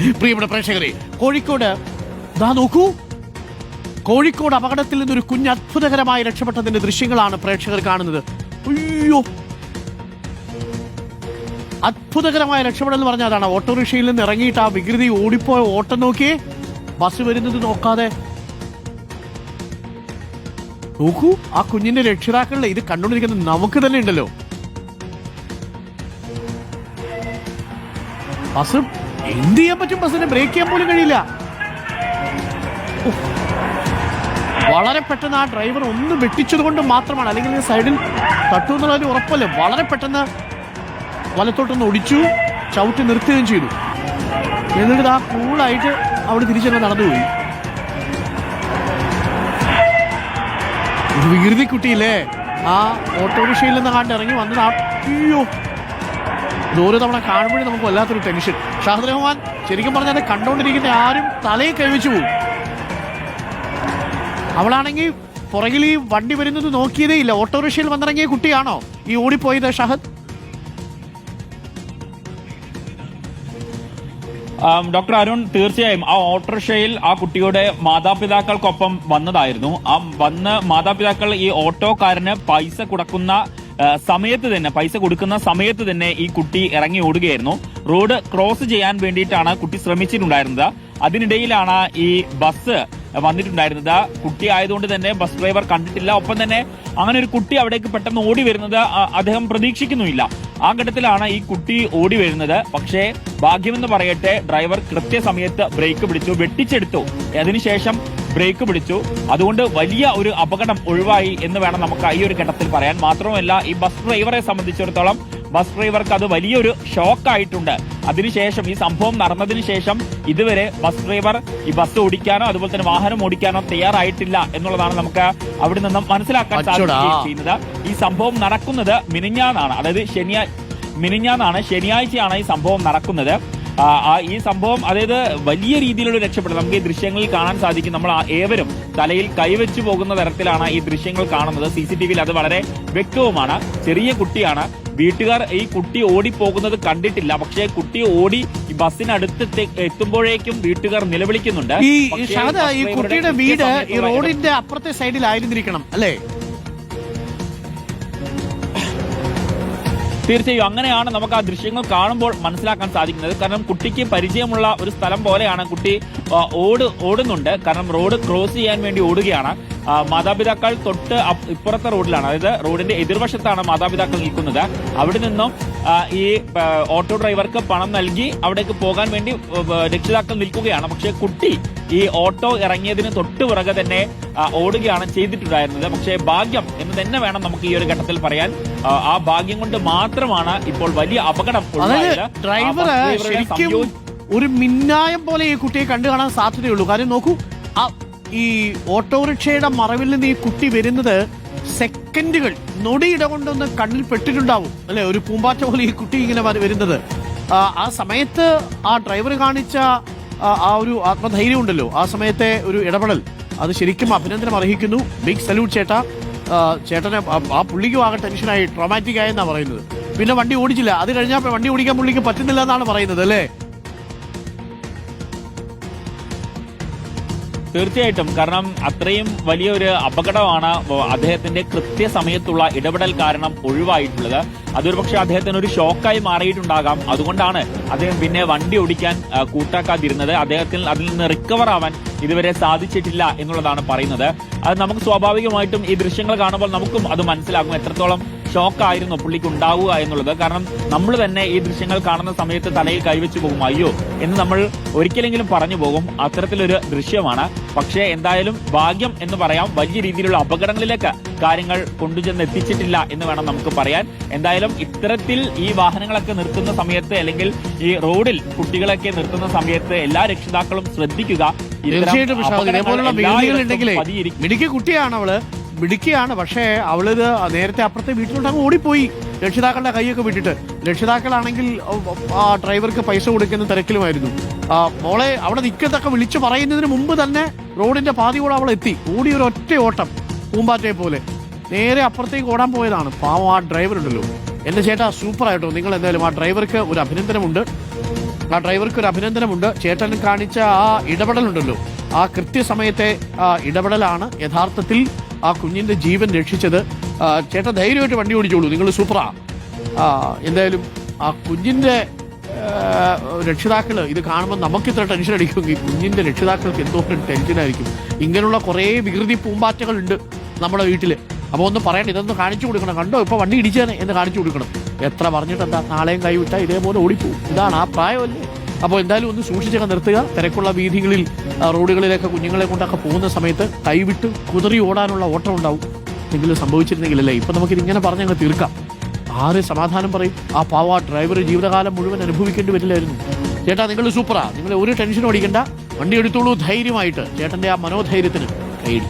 പ്രിയപ്പെട്ട പ്രേക്ഷകരെ കോഴിക്കോട് ദാ നോക്കൂ. കോഴിക്കോട് അപകടത്തിൽ നിന്നൊരു കുഞ്ഞ് അത്ഭുതകരമായി രക്ഷപ്പെട്ടതിന്റെ ദൃശ്യങ്ങളാണ് പ്രേക്ഷകർ കാണുന്നത്. അയ്യോ. അത്ഭുതകരമായ രക്ഷപ്പെടൽ എന്ന് പറഞ്ഞാൽ അതാണ്. ഓട്ടോറിക്ഷയിൽ നിന്ന് ഇറങ്ങിയിട്ട് ആ വികൃതി ഓടിപ്പോയ ഓട്ടം നോക്കിയേ. ബസ് വരുന്നത് നോക്കാതെ. നോക്കൂ ആ കുഞ്ഞിന്റെ രക്ഷിതാക്കളിൽ ഇത് കണ്ടുകൊണ്ടിരിക്കുന്ന നമുക്ക് തന്നെ ഉണ്ടല്ലോ. ബസ് എന്ത് ചെയ്യാൻ പറ്റും ബസ്സിന്? ബ്രേക്ക് ചെയ്യാൻ പോലും കഴിയില്ല. വളരെ പെട്ടെന്ന് ആ ഡ്രൈവർ ഒന്ന് വെട്ടിച്ചത് കൊണ്ട് മാത്രമാണ്. അല്ലെങ്കിൽ സൈഡിൽ തട്ടു എന്നുള്ളൊരു ഉറപ്പല്ലേ? വളരെ പെട്ടെന്ന് വലത്തോട്ടൊന്ന് ഒടിച്ചു ചവിട്ടി നിർത്തുകയും ചെയ്തു. എന്നിട്ട് ആ കൂളായിട്ട് അവിടെ തിരിച്ചങ്ങ് നടന്നുപോയി വികൃതി കുട്ടിയില്ലേ ആ ഓട്ടോറിക്ഷയിൽ നിന്ന് കണ്ടിറങ്ങി വന്നത്. അയ്യോ! ഇത് ഓരോ തവണ കാണുമ്പോഴേ നമുക്ക് വല്ലാത്തൊരു ടെൻഷൻ ഷാഹദ് റഹ്മാൻ ശരിക്കും പറഞ്ഞാൽ കണ്ടുകൊണ്ടിരിക്കുന്ന ആരും തലയെ കഴിച്ചു പോകും. അവളാണെങ്കിൽ പുറകിൽ ഈ വണ്ടി വരുന്നത് നോക്കിയതേ ഇല്ല. ഓട്ടോറിക്ഷയിൽ വന്നിറങ്ങിയ കുട്ടിയാണോ ഈ ഓടിപ്പോയത് ഷഹദ്? ഡോക്ടർ അരുൺ തീർച്ചയായും ആ ഓട്ടോറിക്ഷയിൽ ആ കുട്ടിയുടെ മാതാപിതാക്കൾക്കൊപ്പം വന്നതായിരുന്നു. ആ വന്ന് മാതാപിതാക്കൾ ഈ ഓട്ടോക്കാരന് പൈസ കൊടുക്കുന്ന സമയത്ത് തന്നെ പൈസ കൊടുക്കുന്ന സമയത്ത് തന്നെ ഈ കുട്ടി ഇറങ്ങി ഓടുകയായിരുന്നു. റോഡ് ക്രോസ് ചെയ്യാൻ വേണ്ടിയിട്ടാണ് കുട്ടി ശ്രമിച്ചിട്ടുണ്ടായിരുന്നത്. അതിനിടയിലാണ് ഈ ബസ് വന്നിട്ടുണ്ടായിരുന്നത്. കുട്ടി ആയതുകൊണ്ട് തന്നെ ബസ് ഡ്രൈവർ കണ്ടിട്ടില്ല. ഒപ്പം തന്നെ അങ്ങനെ ഒരു കുട്ടി അവിടേക്ക് പെട്ടെന്ന് ഓടി വരുന്നത് അദ്ദേഹം പ്രതീക്ഷിക്കുന്നുമില്ല. ആ ഘട്ടത്തിലാണ് ഈ കുട്ടി ഓടി വരുന്നത്. പക്ഷേ ഭാഗ്യമെന്ന് പറയട്ടെ ഡ്രൈവർ കൃത്യസമയത്ത് ബ്രേക്ക് പിടിച്ചു വെട്ടിച്ചെടുത്തു. അതിനുശേഷം ബ്രേക്ക് പിടിച്ചു. അതുകൊണ്ട് വലിയ ഒരു അപകടം ഒഴിവായി എന്ന് വേണം നമുക്ക് ഈ ഒരു ഘട്ടത്തിൽ പറയാൻ. മാത്രമല്ല ഈ ബസ് ഡ്രൈവറെ സംബന്ധിച്ചിടത്തോളം ബസ് ഡ്രൈവർക്ക് അത് വലിയൊരു ഷോക്ക് ആയിട്ടുണ്ട്. അതിനുശേഷം ഈ സംഭവം നടന്നതിന് ശേഷം ഇതുവരെ ബസ് ഡ്രൈവർ ഈ ബസ് ഓടിക്കാനോ അതുപോലെ തന്നെ വാഹനം ഓടിക്കാനോ തയ്യാറായിട്ടില്ല എന്നുള്ളതാണ് നമുക്ക് അവിടെ നിന്നും മനസ്സിലാക്കാൻ സാധിക്കുന്നത് സാധിക്കുകയും ചെയ്യുന്നത്. ഈ സംഭവം നടക്കുന്നത് മിനിഞ്ഞാന്നാണ്. അതായത് ശനിയാ മിനിഞ്ഞാന്നാണ് ശനിയാഴ്ചയാണ് ഈ സംഭവം നടക്കുന്നത്. ഈ സംഭവം അതായത് വലിയ രീതിയിലുള്ള രക്ഷപ്പെടും നമുക്ക് ഈ ദൃശ്യങ്ങളിൽ കാണാൻ സാധിക്കും. നമ്മൾ ഏവരും തലയിൽ കൈവച്ചു പോകുന്ന തരത്തിലാണ് ഈ ദൃശ്യങ്ങൾ കാണുന്നത്. സി സി ടി വിയിൽ അത് വളരെ വ്യക്തവുമാണ്. ചെറിയ കുട്ടിയാണ്. വീട്ടുകാർ ഈ കുട്ടി ഓടിപ്പോകുന്നത് കണ്ടിട്ടില്ല. പക്ഷേ കുട്ടി ഓടി ഈ ബസ്സിനടുത്ത് എത്തി- എത്തുമ്പോഴേക്കും വീട്ടുകാർ നിലവിളിക്കുന്നുണ്ട്. ഈ കുട്ടിയുടെ വീട് ഈ റോഡിന്റെ അപ്പുറത്തെ സൈഡിൽ സൈഡിലായിരുന്നിരിക്കണം അല്ലേ? തീർച്ചയായും അങ്ങനെയാണ് നമുക്ക് ആ ദൃശ്യങ്ങൾ കാണുമ്പോൾ മനസ്സിലാക്കാൻ സാധിക്കുന്നത്. കാരണം കുട്ടിക്ക് പരിചയമുള്ള ഒരു സ്ഥലം പോലെയാണ് കുട്ടി ഓട് ഓടുന്നുണ്ട്. കാരണം റോഡ് ക്രോസ് ചെയ്യാൻ വേണ്ടി ഓടുകയാണ്. മാതാപിതാക്കൾ തൊട്ട് ഇപ്പുറത്തെ റോഡിലാണ്. അതായത് റോഡിന്റെ എതിർവശത്താണ് മാതാപിതാക്കൾ നിൽക്കുന്നത്. അവിടെ നിന്നും ഈ ഓട്ടോ ഡ്രൈവർക്ക് പണം നൽകി അവിടേക്ക് പോകാൻ വേണ്ടി രക്ഷിതാക്കൾ നിൽക്കുകയാണ്. പക്ഷേ കുട്ടി ഈ ഓട്ടോ ഇറങ്ങിയതിന് തൊട്ട് പിറകെ തന്നെ ഓടുകയാണ് ചെയ്തിട്ടുണ്ടായിരുന്നത്. പക്ഷേ ഭാഗ്യം എന്ന് തന്നെ വേണം നമുക്ക് ഈ ഒരു ഘട്ടത്തിൽ പറയാൻ. ആ, ഭാഗ്യം കൊണ്ട് മാത്രമാണ് ഇപ്പോൾ വലിയ അപകടം. ഡ്രൈവർ ഒരു മിന്നായം പോലെ ഈ കുട്ടിയെ കണ്ടു കാണാൻ സാധ്യതയുള്ളൂ. കാര്യം നോക്കൂ ഈ ഓട്ടോറിക്ഷയുടെ മറവിൽ നിന്ന് ഈ കുട്ടി വരുന്നത് സെക്കൻഡുകൾ നൊടിയിട കൊണ്ടൊന്ന് കണ്ണിൽ പെട്ടിട്ടുണ്ടാവും. അല്ലെ? ഒരു പൂമ്പാറ്റ പോലെ ഈ കുട്ടി ഇങ്ങനെ വരുന്നത്. ആ, സമയത്ത് ആ ഡ്രൈവർ കാണിച്ച ആ, ഒരു ആത്മധൈര്യം ഉണ്ടല്ലോ ആ സമയത്തെ ഒരു ഇടപെടൽ. അത് ശരിക്കും അഭിനന്ദനം അർഹിക്കുന്നു. ബിഗ് സല്യൂട്ട് ചേട്ട. ചേട്ടനെ ആ പുള്ളിക്കും ആകെ ടെൻഷനായി ട്രോമാറ്റിക് ആയെന്നാണ് പറയുന്നത്. പിന്നെ വണ്ടി ഓടിച്ചില്ല. അത് കഴിഞ്ഞാൽ വണ്ടി ഓടിക്കാൻ പുള്ളിക്ക് പറ്റുന്നില്ല എന്നാണ് പറയുന്നത് അല്ലേ? തീർച്ചയായിട്ടും. കാരണം അത്രയും വലിയൊരു അപകടമാണ് അദ്ദേഹത്തിന്റെ കൃത്യസമയത്തുള്ള ഇടപെടൽ കാരണം ഒഴിവായിട്ടുള്ളത്. അതൊരു പക്ഷേ അദ്ദേഹത്തിന് ഒരു ഷോക്കായി മാറിയിട്ടുണ്ടാകാം. അതുകൊണ്ടാണ് അദ്ദേഹം പിന്നെ വണ്ടി ഓടിക്കാൻ കൂട്ടാക്കാതിരുന്നത്. അദ്ദേഹത്തിൽ അതിൽ നിന്ന് റിക്കവർ ആവാൻ ഇതുവരെ സാധിച്ചിട്ടില്ല എന്നുള്ളതാണ് പറയുന്നത്. അത് നമുക്ക് സ്വാഭാവികമായിട്ടും ഈ ദൃശ്യങ്ങൾ കാണുമ്പോൾ നമുക്കും അത് മനസ്സിലാകും. എത്രത്തോളം ഷോക്കായിരുന്നു പുള്ളിക്ക് ഉണ്ടാവുക എന്നുള്ളത്. കാരണം നമ്മൾ തന്നെ ഈ ദൃശ്യങ്ങൾ കാണുന്ന സമയത്ത് തലയിൽ കൈവച്ചു പോകും. അയ്യോ എന്ന് നമ്മൾ ഒരിക്കലെങ്കിലും പറഞ്ഞു പോകും. അത്തരത്തിലൊരു ദൃശ്യമാണ്. പക്ഷേ എന്തായാലും ഭാഗ്യം എന്ന് പറയാം വലിയ രീതിയിലുള്ള അപകടങ്ങളിലേക്ക് കാര്യങ്ങൾ കൊണ്ടുചെന്ന് എത്തിച്ചിട്ടില്ല എന്ന് വേണം നമുക്ക് പറയാൻ. എന്തായാലും ഇത്തരത്തിൽ ഈ വാഹനങ്ങളൊക്കെ നിർത്തുന്ന സമയത്ത് അല്ലെങ്കിൽ ഈ റോഡിൽ കുട്ടികളൊക്കെ നിർത്തുന്ന സമയത്ത് എല്ലാ രക്ഷിതാക്കളും ശ്രദ്ധിക്കുക. തീർച്ചയായിട്ടും. മിടുക്കി കുട്ടിയാണ് അവൾ മിടുക്കിയാണ്. പക്ഷേ അവളിത് നേരത്തെ അപ്പുറത്തെ വീട്ടിലോട്ട് അങ്ങ് ഓടിപ്പോയി. രക്ഷിതാക്കളുടെ കൈയൊക്കെ വിട്ടിട്ട്. രക്ഷിതാക്കളാണെങ്കിൽ ആ ഡ്രൈവർക്ക് പൈസ കൊടുക്കുന്ന തിരക്കിലുമായിരുന്നു. മോളെ അവിടെ നിൽക്കത്തൊക്കെ വിളിച്ചു പറയുന്നതിന് മുമ്പ് തന്നെ റോഡിന്റെ പാതി കൂടെ അവൾ എത്തി. ഓടി ഒരു ഒറ്റ ഓട്ടം പൂമ്പാറ്റയെ പോലെ. നേരെ അപ്പുറത്തേക്ക് ഓടാൻ പോയതാണ്. പാവം ആ ഡ്രൈവർ ഉണ്ടല്ലോ. എന്റെ ചേട്ടാ സൂപ്പർ ആയിട്ടോ. നിങ്ങൾ എന്തായാലും ആ ഡ്രൈവർക്ക് ഒരു അഭിനന്ദനമുണ്ട്. ആ ഡ്രൈവർക്ക് ഒരു അഭിനന്ദനമുണ്ട്. ചേട്ടൻ കാണിച്ച ആ ഇടപെടലുണ്ടല്ലോ. ആ കൃത്യസമയത്തെ ഇടപെടലാണ് യഥാർത്ഥത്തിൽ ആ കുഞ്ഞിന്റെ ജീവൻ രക്ഷിച്ചത് ചേട്ടാ ധൈര്യമായിട്ട് വണ്ടി ഓടിച്ചോളൂ നിങ്ങൾ സൂപ്പറാ. എന്തായാലും ആ കുഞ്ഞിന്റെ രക്ഷിതാക്കൾ ഇത് കാണുമ്പോൾ നമുക്ക് ഇത്ര ടെൻഷൻ അടിക്കുമെങ്കിൽ കുഞ്ഞിന്റെ രക്ഷിതാക്കൾക്ക് എന്തോരം ടെൻഷനായിരിക്കും ഇങ്ങനെയുള്ള കുറേ വികൃതി പൂമ്പാറ്റകളുണ്ട് നമ്മുടെ വീട്ടിൽ അപ്പോൾ ഒന്ന് പറയണ്ട ഇതൊന്ന് കാണിച്ചു കൊടുക്കണം. കണ്ടോ ഇപ്പോൾ വണ്ടി ഇടിച്ചാണ് എന്ന് കാണിച്ചു കൊടുക്കണം. എത്ര പറഞ്ഞിട്ടെന്താ നാളെയും കൈവിട്ടാൽ ഇതേപോലെ ഓടിപ്പോവും. ഇതാണ് ആ പ്രായമല്ലേ? അപ്പോൾ എന്തായാലും ഒന്ന് സൂക്ഷിച്ചൊക്കെ നിർത്തുക. തിരക്കുള്ള വീഥികളിൽ റോഡുകളിലേക്ക് കുഞ്ഞുങ്ങളെ കൊണ്ടൊക്കെ പോകുന്ന സമയത്ത് കൈവിട്ട് കുതിറി ഓടാനുള്ള ഓട്ടം ഉണ്ടാവും. എന്തെങ്കിലും സംഭവിച്ചിരുന്നെങ്കിലല്ലേ? ഇപ്പം നമുക്കിത് ഇങ്ങനെ പറഞ്ഞങ്ങ് തീർക്കാം. ആര് സമാധാനം പറയും? ആ പാവ ഡ്രൈവർ ജീവിതകാലം മുഴുവൻ അനുഭവിക്കേണ്ടി വരില്ലായിരുന്നു. ചേട്ടാ നിങ്ങൾ സൂപ്പറാ നിങ്ങൾ ഒരു ടെൻഷനും അടിക്കണ്ട. വണ്ടി എടുത്തോളൂ ധൈര്യമായിട്ട്. ചേട്ടന്റെ ആ മനോധൈര്യത്തിന് കൈയിടി